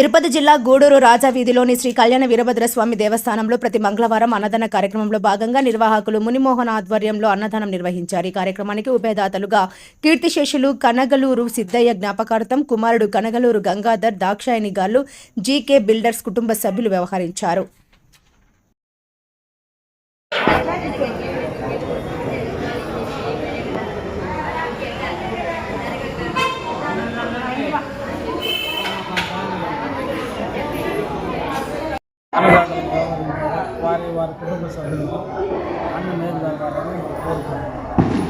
తిరుపతి జిల్లా గూడూరు రాజావీధిలోని శ్రీ కళ్యాణ వీరభద్రస్వామి దేవస్థానంలో ప్రతి మంగళవారం అన్నదాన కార్యక్రమంలో భాగంగా నిర్వాహకులు మునిమోహన్ ఆధ్వర్యంలో అన్నదానం నిర్వహించారు. ఈ కార్యక్రమానికి ఉభయదాతలుగా కీర్తిశేషులు కనగలూరు సిద్ధయ్య జ్ఞాపకార్థం కుమారుడు కనగలూరు గంగాధర్ దాక్షాయణి గారు జీకే బిల్డర్స్ కుటుంబ సభ్యులు వ్యవహరించారు. குடும்ப சந்தோஷம் அண்ணன் நேரில் வர்றாங்க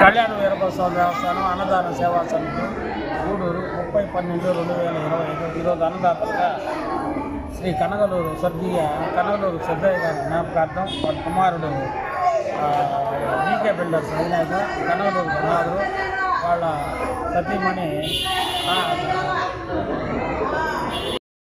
కళ్యాణ వీరప్రసాద్ దేవస్థానం అన్నదాన సేవా సమితి గూడూరు ముప్పై పన్నెండు రెండు వేల ఇరవై ఐదు. ఈరోజు అన్నదాతలుగా శ్రీ కనగలూరు స్వర్గీయ కనగలూరు సిద్ధయ్య గారి జ్ఞాపకార్థం వారి కుమారుడు జీకే బిల్డర్స్ అధినేత కనగలూరు కుమారుడు వాళ్ళ సతీమణి